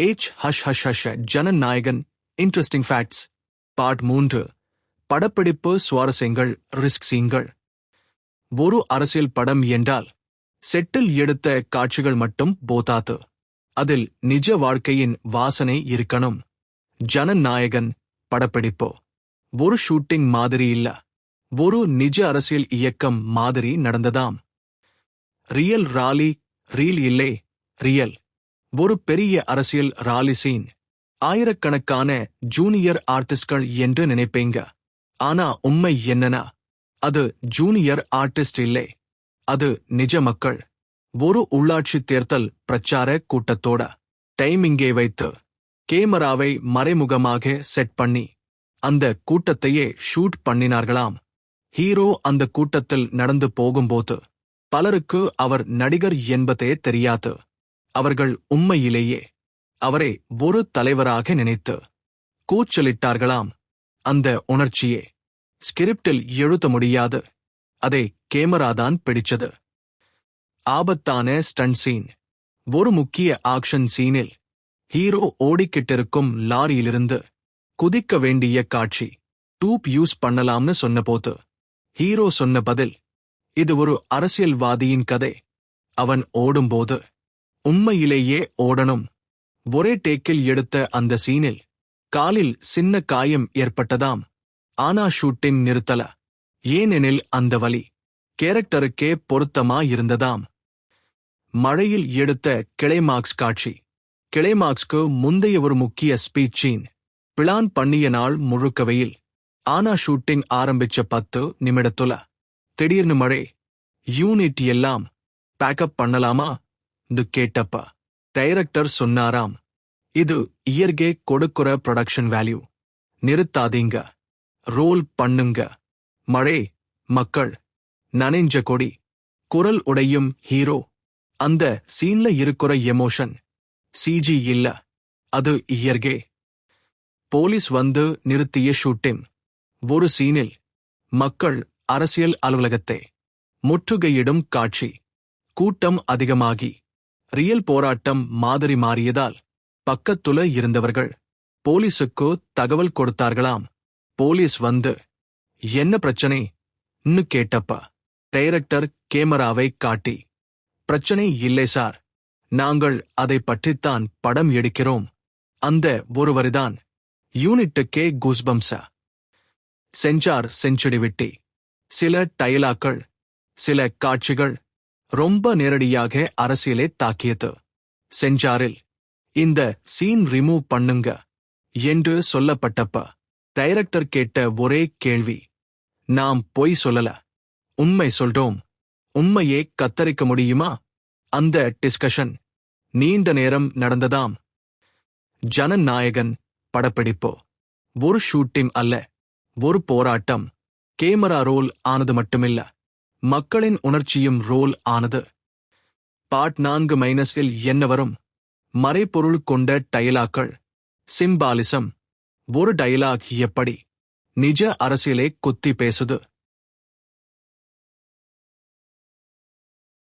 H ஹஷ் ஹஷ் ஹஷ ஜனநாயகன் இன்ட்ரெஸ்டிங் ஃபேக்ட்ஸ் பார்ட் மூன்று. படப்பிடிப்பு சுவாரஸ்யங்கள் ரிஸ்க் சீன்கள் ஒரு அரசியல் படம் என்றால் செட்டில் எடுத்த காட்சிகள் மட்டும் போதாது. அதில் நிஜ வாழ்க்கையின் வாசனை இருக்கணும். ஜனநாயகன் படப்பிடிப்பு. ஒரு ஷூட்டிங் மாதிரி இல்ல. ஒரு நிஜ அரசியல் இயக்கம் மாதிரி நடந்ததாம். ரியல் ராலி ரீல் இல்லை ரியல் ஒரு பெரிய அரசியல் ராலி சீன் ஆயிரக்கணக்கான ஜூனியர் ஆர்டிஸ்ட்கள் என்று நினைப்பீங்க. ஆனா உண்மை என்னன்னா அது ஜூனியர் ஆர்டிஸ்ட் இல்லை. அது நிஜ மக்கள். ஒரு உள்ளாட்சி தேர்தல் பிரச்சார கூட்டத்தோட டைமிங்கே வைத்து கேமராவை மறைமுகமாக செட் பண்ணி அந்த கூட்டத்தையே ஷூட் பண்ணினார்களாம். ஹீரோ அந்த கூட்டத்தில் நடந்து போகும்போது பலருக்கு அவர் நடிகர் என்பதே தெரியாது. அவர்கள் உண்மையிலேயே அவரை ஒரு தலைவராக நினைத்து கூச்சலிட்டார்களாம். அந்த உணர்ச்சியே ஸ்கிரிப்டில் எழுத முடியாது. அதை கேமராதான் பிடிச்சது ஆபத்தான ஸ்டன் சீன். ஒரு முக்கிய ஆக்ஷன் சீனில் ஹீரோ ஓடிக்கிட்டிருக்கும் லாரியிலிருந்து குதிக்க வேண்டிய காட்சி டூப் யூஸ் பண்ணலாம்னு சொன்னபோது ஹீரோ சொன்ன பதில் இது ஒரு அரசியல்வாதியின் கதை. அவன் ஓடும்போது உண்மையிலேயே ஓடணும். ஒரே டேக்கில் எடுத்த அந்த சீனில் காலில் சின்ன காயம் ஏற்பட்டதாம். ஆனா ஷூட்டிங் நிறுத்தல. ஏனெனில் அந்த வலி கேரக்டருக்கே பொருத்தமா இருந்ததாம் மழையில் எடுத்த கிளைமார்க்ஸ் காட்சி. கிளைமார்க்ஸ்க்கு முந்தைய ஒரு முக்கிய ஸ்பீச் சீன். பிளான் பண்ணிய நாள் முழுக்கவையில். ஆனா ஷூட்டிங் ஆரம்பிச்ச பத்து நிமிடத்துல. திடீர்னு மழை. யூனிட் எல்லாம் பேக்கப் பண்ணலாமா? து கேட்டப்ப டைரக்டர் சொன்னாராம் இது இயற்கே கொடுக்குற ப்ரொடக்ஷன் வேல்யூ நிறுத்தாதீங்க. ரோல் பண்ணுங்க. மழை மக்கள். நனைஞ்ச கொடி. குரல் உடையும் ஹீரோ அந்த சீன்ல இருக்கிற எமோஷன் சிஜி இல்ல. அது இயர்கே போலீஸ் வந்து நிறுத்திய ஷூட்டிங் ஒரு சீனில் மக்கள் அரசியல் அலுவலகத்தை. முற்றுகையிடும் காட்சி. கூட்டம் அதிகமாகி. ரியல் போராட்டம் மாதிரி மாறியதால் பக்கத்துல இருந்தவர்கள் போலீஸுக்கு தகவல் கொடுத்தார்களாம். போலீஸ் வந்து என்ன பிரச்சனை? ன்னு கேட்டப்ப டைரக்டர் கேமராவை காட்டி பிரச்சனை இல்லை சார். நாங்கள் அதை பற்றித்தான் படம் எடுக்கிறோம். அந்த ஒருவரிதான். யூனிட்டுக்கே கூஸ்பம்சா. செஞ்சார் செஞ்சுடி விட்டி சில டைலாக்கள் சில காட்சிகள் ரொம்ப நேரடியாக அரசியலை தாக்கியது. செஞ்சாரில் இந்த சீன் ரிமூவ் பண்ணுங்க என்று சொல்லப்பட்டப்ப டைரக்டர் கேட்ட ஒரே கேள்வி நாம் பொய் சொல்லல. உண்மை சொல்றோம். உண்மையே கத்தரிக்க முடியுமா? அந்த டிஸ்கஷன் நீண்ட நேரம் நடந்ததாம். ஜனநாயகன் படப்பிடிப்போ. ஒரு ஷூட்டிங் அல்ல ஒரு போராட்டம். கேமரா ரோல் ஆனது மட்டுமில்ல. மக்களின் உணர்ச்சியும் ரோல் ஆனது. பார்ட் நான்கு மைனஸில் என்ன வரும்? மறைபொருள் கொண்ட டயலாக்கள் சிம்பாலிசம். ஒரு டயலாக் எப்படி? நிஜ அரசியலே குத்தி பேசுது.